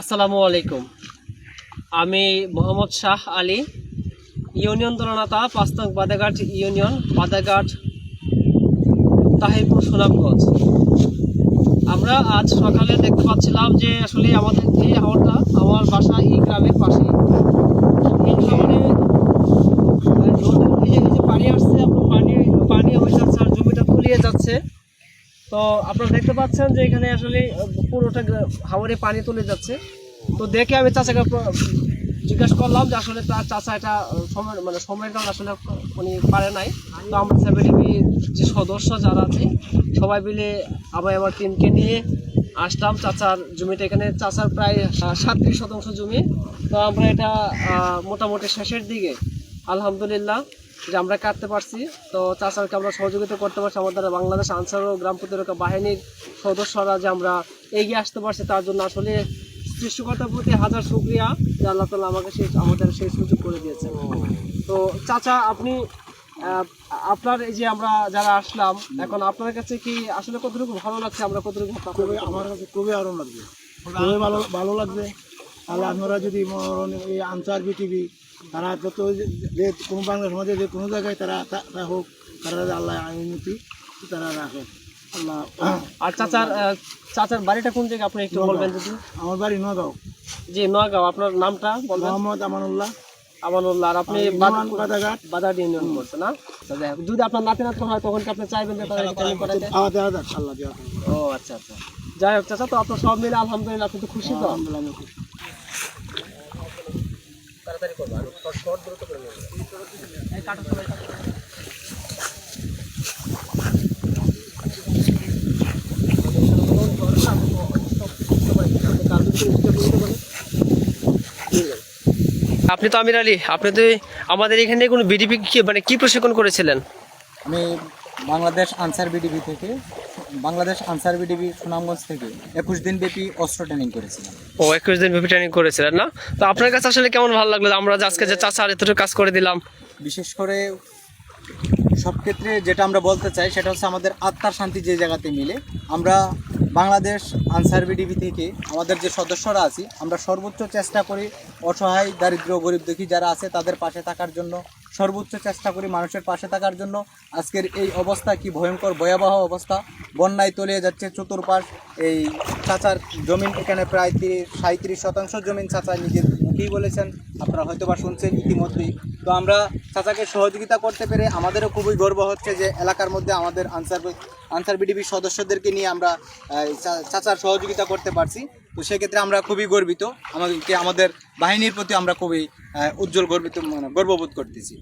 আসসালামু আলাইকুম। আমি মোহাম্মদ শাহ আলী, ইউনিয়ন দলনাতা, পাঁচতং বাদাঘাট ইউনিয়ন, বাদাঘাট, তাহিরপুর, সুনামগঞ্জ। আমরা আজ সকালে দেখতে পাচ্ছিলাম যে আসলে আমাদের এই হাওড়টা আমার বাসা এই গ্রামের পাশে এই যে যে পানি আসছে পানি পানি হয়ে যাচ্ছে আর জমিটা তলিয়ে যাচ্ছে। তো আপনারা দেখতে পাচ্ছেন যে এখানে আসলে পুরোটা হাওরে পানি তুলে যাচ্ছে। তো দেখে আমি চাচাকে জিজ্ঞাসা করলাম যে আসলে তার চাচা এটা সময় মানে সময়ের কারণে আসলে উনি পারে নাই। তো আমরা সেভেন্টি যে সদস্য যারা আছে, সবাই মিলে আবার আমার টিমকে নিয়ে আসলাম চাচার জমিটা এখানে চাচার প্রায় সাতত্রিশ শতাংশ জমি। তো আমরা এটা মোটামুটি শেষের দিকে আলহামদুলিল্লাহ যে আমরা কাটতে পারছি। তো চাচারকে আমরা সহযোগিতা করতে পারছি আমাদের বাংলাদেশ আনসার ও গ্রাম প্রতিরক্ষা বাহিনীর সদস্যরা যে আমরা এগিয়ে আসতে পারছি তার জন্য আসলে সৃষ্টিকর্তার প্রতি হাজার শুক্রিয়া। যে আল্লাহ তালা আমাকে সেই আমাদের সেই সুযোগ করে দিয়েছেন। তো চাচা আপনি আপনার এই যে আমরা যারা আসলাম এখন আপনার কাছে কি আসলে কতটুকু ভালো লাগছে? আমরা কতটুকু খুবই আমার কাছে খুবই আরাম লাগবে খুবই ভালো ভালো লাগবে তাহলে আপনারা যদি এই আনসার বিটিভি তারা যত যে- কোনো বাংলা সমাজে যে কোনো জায়গায় তারা তা- তা হোক তারা আল্লাহ উন্নতি তারা রাখে। আল্লাহ আর চাচার চাচার বাড়িটা কোন জায়গায়? আপনি একটু বলবেন যদি। আমার বাড়ি নগাঁও। জি নোয়াগাঁও আপনার নামটা বলবেন? মোহাম্মদ আমানুল্লাহ। আমানুল্লাহ। আর আপনি বাদাঘাট। ইউনিয়ন করছে না? আচ্ছা। যদি আপনার নাতি নাতনি হয় তখন আপনি চাইবেন যে ট্রেনিং আল্লাহ ও আচ্ছা আচ্ছা। যাই হোক চাচা তো আপনার সব মিলে আলহামদুলিল্লাহ আপনি তো খুশি তো? আলহামদুলিল্লাহ খুশি। তাড়াতাড়ি করব আপনি তো আমির আলী আপনি তো আমাদের এখানে কোনো বিডিপি মানে কি প্রশিক্ষণ করেছিলেন? আমি বাংলাদেশ আনসার বিডিবি থেকে বাংলাদেশ আনসার বিডিবি সুনামগঞ্জ থেকে একুশ দিন ব্যাপী অস্ত্র ট্রেনিং করেছিলাম ও একুশ দিন ব্যাপী ট্রেনিং করেছিলেন না? তো আপনার কাছে আসলে কেমন ভালো লাগল? আমরা আজকে যে চাচা আর এতটুকু কাজ করে দিলাম। বিশেষ করে সব ক্ষেত্রে যেটা আমরা বলতে চাই সেটা হচ্ছে আমাদের আত্মার শান্তি যে জায়গাতে মিলে আমরা বাংলাদেশ আনসার বিডিবি থেকে আমাদের যে সদস্যরা আছি আমরা সর্বোচ্চ চেষ্টা করি অসহায় দারিদ্র গরিব দুঃখী যারা আছে তাদের পাশে থাকার জন্য সর্বোচ্চ চেষ্টা করি মানুষের পাশে থাকার জন্য। আজকের এই অবস্থা কি ভয়ঙ্কর, ভয়াবহ অবস্থা? বন্যায় তলিয়ে যাচ্ছে চতুর্পাশ। এই চাচার জমিন এখানে প্রায় তিরিশ সাঁত্রিশ শতাংশ জমিন চাচা নিজের মুখেই বলেছেন, আপনারা হয়তো বা শুনছেন ইতিমধ্যেই। তো আমরা চাচাকে সহযোগিতা করতে পেরে আমাদেরও খুবই গর্ব হচ্ছে যে এলাকার মধ্যে আমাদের আনসার আনসার বিডিবির সদস্যদেরকে নিয়ে আমরা চাচার সহযোগিতা করতে পারছি। তো সেক্ষেত্রে আমরা খুবই গর্বিত। আমাদেরকে, আমাদের বাহিনীর প্রতি আমরা খুবই উজ্জ্বল গর্বিত মানে গর্ববোধ করতেছি।